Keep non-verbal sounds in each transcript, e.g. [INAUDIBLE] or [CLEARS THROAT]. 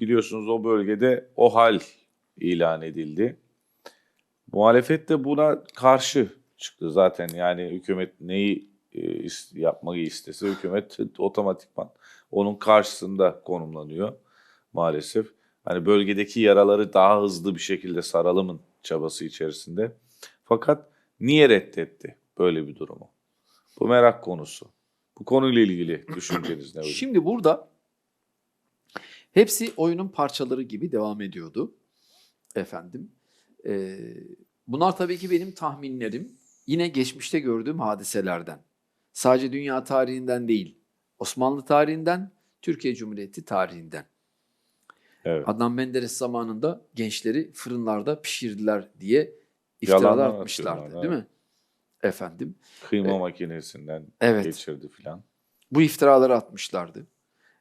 biliyorsunuz o bölgede o hal ilan edildi. Muhalefet de buna karşı çıktı zaten. Yani hükümet neyi e, yapmayı istese hükümet otomatikman onun karşısında konumlanıyor maalesef. Hani bölgedeki yaraları daha hızlı bir şekilde saralımın çabası içerisinde. Fakat niye reddetti böyle bir durumu? Bu merak konusu. Bu konuyla ilgili düşünceniz ne? Şimdi burada hepsi oyunun parçaları gibi devam ediyordu. Efendim. Ee, bunlar tabii ki benim tahminlerim. Yine geçmişte gördüğüm hadiselerden. Sadece dünya tarihinden değil. Osmanlı tarihinden, Türkiye Cumhuriyeti tarihinden. Evet. Adnan Menderes zamanında gençleri fırınlarda pişirdiler diye iftiralar atmışlardı değil mi? Efendim. Kıyma makinesinden Evet. geçirdi filan. Bu iftiraları atmışlardı.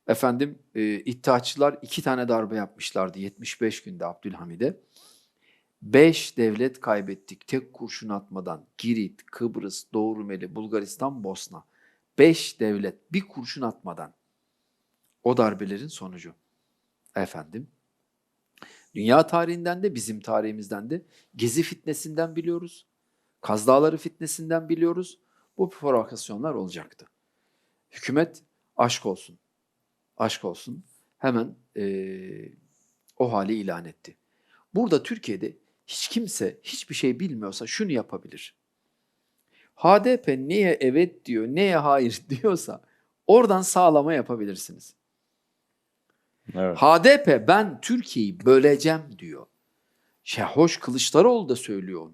Efendim e, İttihatçılar iki tane darbe yapmışlardı 75 günde Abdülhamid'e. Beş devlet kaybettik tek kurşun atmadan. Girit, Kıbrıs, Doğu Rumeli, Bulgaristan, Bosna. Beş devlet bir kurşun atmadan. O darbelerin sonucu. Efendim. Dünya tarihinden de bizim tarihimizden de Gezi fitnesinden biliyoruz. Kaz Dağları fitnesinden biliyoruz. Bu provokasyonlar olacaktı. Hükümet aşk olsun, aşk olsun hemen eee, o hali ilan etti. Burada Türkiye'de hiç kimse hiçbir şey bilmiyorsa şunu yapabilir. HDP neye evet diyor, neye hayır [LAUGHS] diyorsa oradan sağlama yapabilirsiniz. Evet. HDP ben Türkiye'yi böleceğim diyor. Şey, hoş Kılıçdaroğlu da söylüyor onu.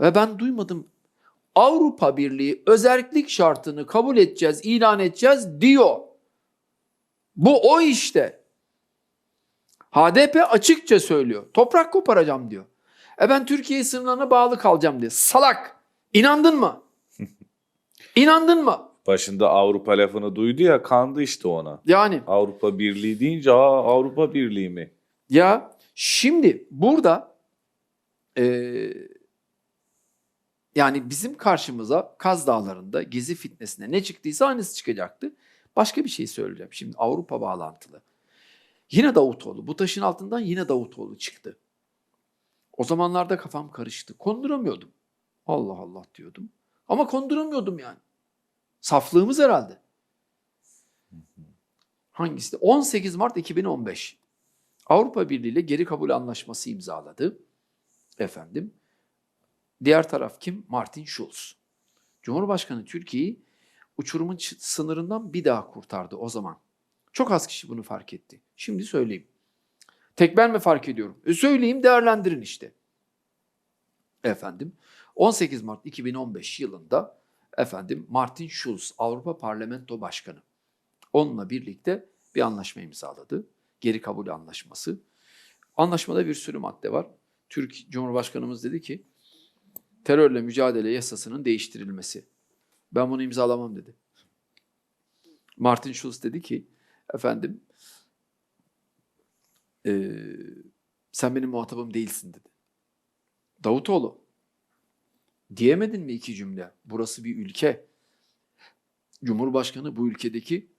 Ve ben duymadım. Avrupa Birliği özellik şartını kabul edeceğiz, ilan edeceğiz diyor. Bu o işte. HDP açıkça söylüyor. Toprak koparacağım diyor. E ben Türkiye sınırlarına bağlı kalacağım diyor. Salak. İnandın mı? [LAUGHS] İnandın mı? Başında Avrupa lafını duydu ya kandı işte ona. Yani Avrupa Birliği deyince aa Avrupa Birliği mi? Ya şimdi burada eee, yani bizim karşımıza Kaz Dağları'nda Gezi fitnesine ne çıktıysa aynısı çıkacaktı. Başka bir şey söyleyeceğim şimdi Avrupa bağlantılı. Yine Davutoğlu. Bu taşın altından yine Davutoğlu çıktı. O zamanlarda kafam karıştı. Konduramıyordum. Allah Allah diyordum. Ama konduramıyordum yani. Saflığımız herhalde. Hangisi? de? 18 Mart 2015. Avrupa Birliği ile geri kabul anlaşması imzaladı. Efendim. Diğer taraf kim? Martin Schulz. Cumhurbaşkanı Türkiye'yi uçurumun sınırından bir daha kurtardı o zaman. Çok az kişi bunu fark etti. Şimdi söyleyeyim. Tek ben mi fark ediyorum? E söyleyeyim değerlendirin işte. Efendim 18 Mart 2015 yılında efendim Martin Schulz Avrupa Parlamento Başkanı onunla birlikte bir anlaşma imzaladı. Geri kabul anlaşması. Anlaşmada bir sürü madde var. Türk Cumhurbaşkanımız dedi ki terörle mücadele yasasının değiştirilmesi. Ben bunu imzalamam dedi. Martin Schulz dedi ki efendim eee, sen benim muhatabım değilsin dedi. Davutoğlu diyemedin mi iki cümle? Burası bir ülke. Cumhurbaşkanı bu ülkedeki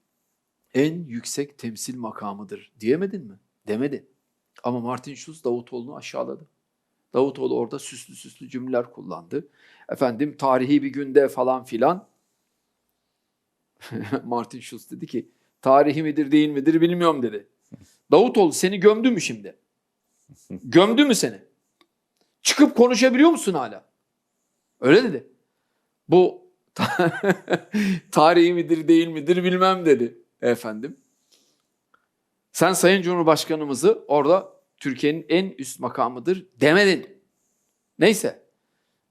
en yüksek temsil makamıdır diyemedin mi? Demedi. Ama Martin Schulz Davutoğlu'nu aşağıladı. Davutoğlu orada süslü süslü cümleler kullandı. Efendim tarihi bir günde falan filan. [LAUGHS] Martin Schulz dedi ki tarihi midir değil midir bilmiyorum dedi. Davutoğlu seni gömdü mü şimdi? Gömdü mü seni? Çıkıp konuşabiliyor musun hala? Öyle dedi. Bu [LAUGHS] tarihi midir değil midir bilmem dedi efendim. Sen Sayın Cumhurbaşkanımızı orada Türkiye'nin en üst makamıdır demedin. Neyse.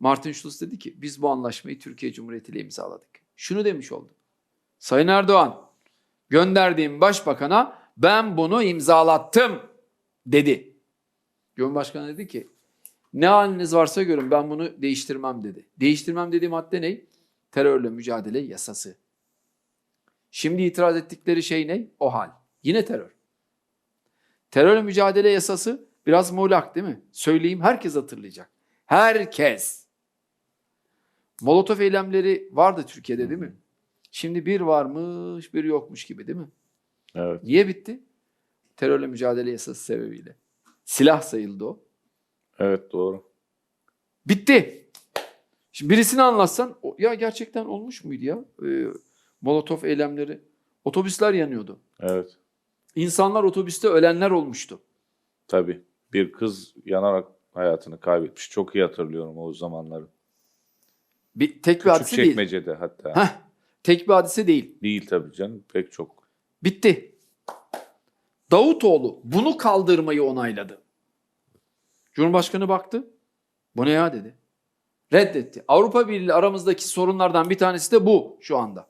Martin Schulz dedi ki biz bu anlaşmayı Türkiye Cumhuriyeti ile imzaladık. Şunu demiş oldu. Sayın Erdoğan gönderdiğim başbakana ben bunu imzalattım dedi. Cumhurbaşkanı dedi ki ne haliniz varsa görün ben bunu değiştirmem dedi. Değiştirmem dediği madde ne? Terörle mücadele yasası. Şimdi itiraz ettikleri şey ne? O hal. Yine terör. Terörle mücadele yasası biraz muğlak değil mi? Söyleyeyim herkes hatırlayacak. Herkes. Molotov eylemleri vardı Türkiye'de değil mi? Şimdi bir varmış bir yokmuş gibi değil mi? Evet. Niye bitti? Terörle mücadele yasası sebebiyle. Silah sayıldı o. Evet doğru. Bitti. Şimdi birisini anlatsan ya gerçekten olmuş muydu ya? Ee, Molotov eylemleri. Otobüsler yanıyordu. Evet. İnsanlar otobüste ölenler olmuştu. Tabii. Bir kız yanarak hayatını kaybetmiş. Çok iyi hatırlıyorum o zamanları. Bir, tek bir hadise değil. çekmecede hatta. Heh, tek bir hadise değil. Değil tabii canım. Pek çok. Bitti. Davutoğlu bunu kaldırmayı onayladı. Cumhurbaşkanı baktı. Bu ne ya dedi. Reddetti. Avrupa Birliği aramızdaki sorunlardan bir tanesi de bu şu anda.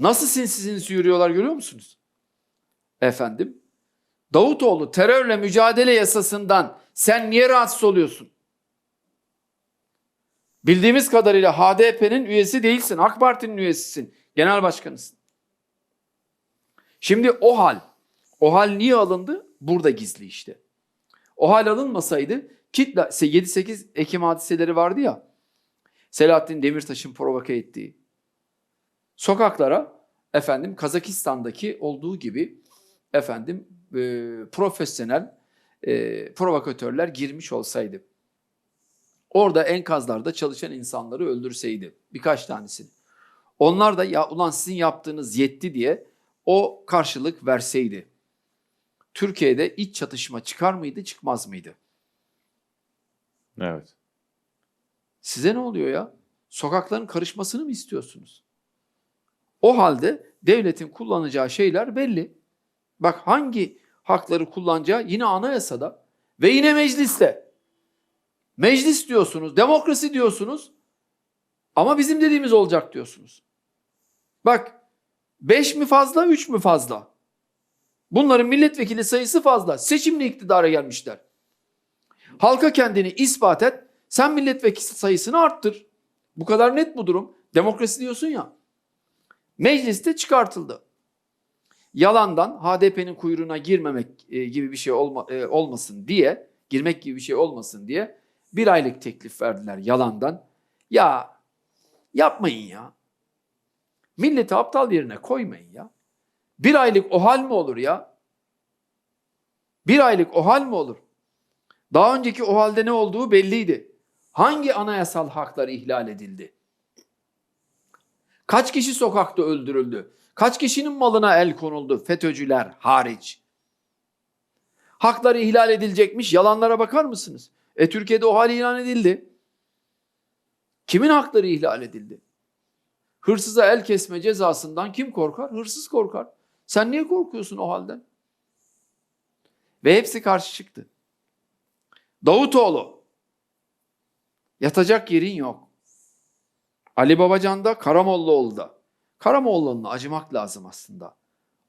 Nasıl sinsi yürüyorlar görüyor musunuz? Efendim, Davutoğlu terörle mücadele yasasından sen niye rahatsız oluyorsun? Bildiğimiz kadarıyla HDP'nin üyesi değilsin. AK Parti'nin üyesisin. Genel başkanısın. Şimdi o hal. O hal niye alındı? Burada gizli işte. O hal alınmasaydı kitle 7-8 Ekim hadiseleri vardı ya. Selahattin Demirtaş'ın provoke ettiği. Sokaklara efendim Kazakistan'daki olduğu gibi efendim e, profesyonel e, provokatörler girmiş olsaydı. Orada enkazlarda çalışan insanları öldürseydi birkaç tanesini. Onlar da ya ulan sizin yaptığınız yetti diye o karşılık verseydi. Türkiye'de iç çatışma çıkar mıydı çıkmaz mıydı? Evet. Size ne oluyor ya? Sokakların karışmasını mı istiyorsunuz? O halde devletin kullanacağı şeyler belli. Bak hangi hakları kullanacağı yine anayasada ve yine mecliste. Meclis diyorsunuz, demokrasi diyorsunuz ama bizim dediğimiz olacak diyorsunuz. Bak 5 mi fazla 3 mü fazla? Bunların milletvekili sayısı fazla. Seçimle iktidara gelmişler. Halka kendini ispat et. Sen milletvekili sayısını arttır. Bu kadar net bu durum. Demokrasi diyorsun ya. Mecliste çıkartıldı. Yalandan HDP'nin kuyruğuna girmemek e, gibi bir şey olma, e, olmasın diye, girmek gibi bir şey olmasın diye bir aylık teklif verdiler yalandan. Ya yapmayın ya. Milleti aptal yerine koymayın ya. Bir aylık o hal mi olur ya? Bir aylık o hal mi olur? Daha önceki o halde ne olduğu belliydi. Hangi anayasal haklar ihlal edildi? Kaç kişi sokakta öldürüldü? Kaç kişinin malına el konuldu FETÖ'cüler hariç? Hakları ihlal edilecekmiş yalanlara bakar mısınız? E Türkiye'de o hal ilan edildi. Kimin hakları ihlal edildi? Hırsıza el kesme cezasından kim korkar? Hırsız korkar. Sen niye korkuyorsun o halden? Ve hepsi karşı çıktı. Davutoğlu. Yatacak yerin yok. Ali Babacan'da, Karamollaoğlu'da. Karamollaoğlu'na acımak lazım aslında.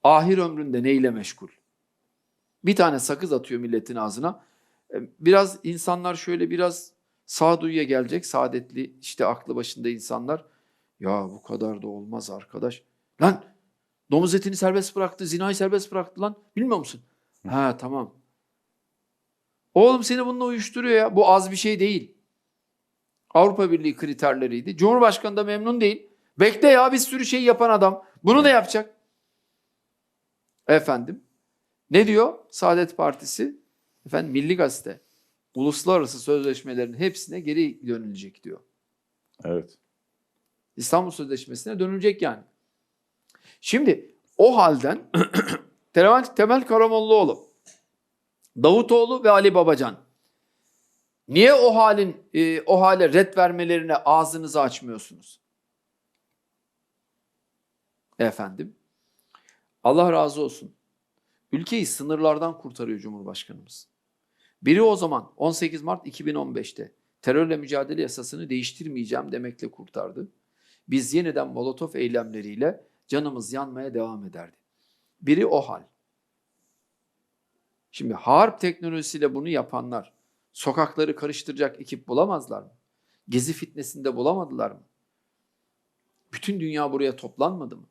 Ahir ömründe neyle meşgul? Bir tane sakız atıyor milletin ağzına. E, Biraz insanlar şöyle biraz sağduyuya gelecek. Saadetli işte aklı başında insanlar. Ya bu kadar da olmaz arkadaş. Lan domuz etini serbest bıraktı, zinayı serbest bıraktı lan. Bilmiyor musun? Ha tamam. Oğlum seni bununla uyuşturuyor ya. Bu az bir şey değil. Avrupa Birliği kriterleriydi. Cumhurbaşkanı da memnun değil. Bekle ya bir sürü şey yapan adam. Bunu da yapacak. Efendim. Ne diyor Saadet Partisi? Efendim Milli Gazete. Uluslararası sözleşmelerin hepsine geri dönülecek diyor. Evet. İstanbul Sözleşmesi'ne dönülecek yani. Şimdi o halden [CLEARS THROAT] Temel, Karamollaoğlu, Davutoğlu ve Ali Babacan niye o halin e, o hale red vermelerine ağzınızı açmıyorsunuz? Efendim. Allah razı olsun. Ülkeyi sınırlardan kurtarıyor Cumhurbaşkanımız. Biri o zaman 18 Mart 2015'te terörle mücadele yasasını değiştirmeyeceğim demekle kurtardı. Biz yeniden Molotov eylemleriyle canımız yanmaya devam ederdi. Biri o hal. Şimdi harp teknolojisiyle bunu yapanlar sokakları karıştıracak ekip bulamazlar mı? Gezi fitnesinde bulamadılar mı? Bütün dünya buraya toplanmadı mı?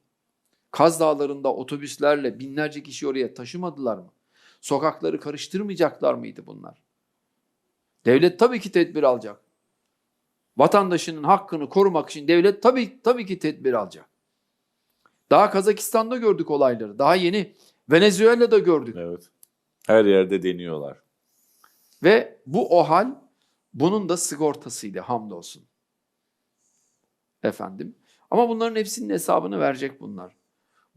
Kaz Dağları'nda otobüslerle binlerce kişi oraya taşımadılar mı? Sokakları karıştırmayacaklar mıydı bunlar? Devlet tabii ki tedbir alacak. Vatandaşının hakkını korumak için devlet tabii tabii ki tedbir alacak. Daha Kazakistan'da gördük olayları. Daha yeni Venezuela'da gördük. Evet. Her yerde deniyorlar. Ve bu o hal bunun da sigortasıydı hamdolsun. Efendim. Ama bunların hepsinin hesabını verecek bunlar.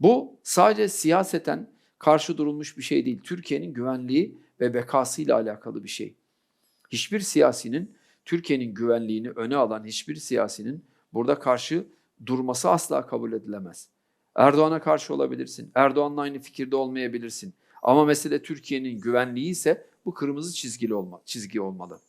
Bu sadece siyaseten karşı durulmuş bir şey değil. Türkiye'nin güvenliği ve bekasıyla alakalı bir şey. Hiçbir siyasinin Türkiye'nin güvenliğini öne alan hiçbir siyasinin burada karşı durması asla kabul edilemez. Erdoğan'a karşı olabilirsin. Erdoğan'la aynı fikirde olmayabilirsin. Ama mesele Türkiye'nin güvenliği ise bu kırmızı çizgili olma, çizgi olmalı.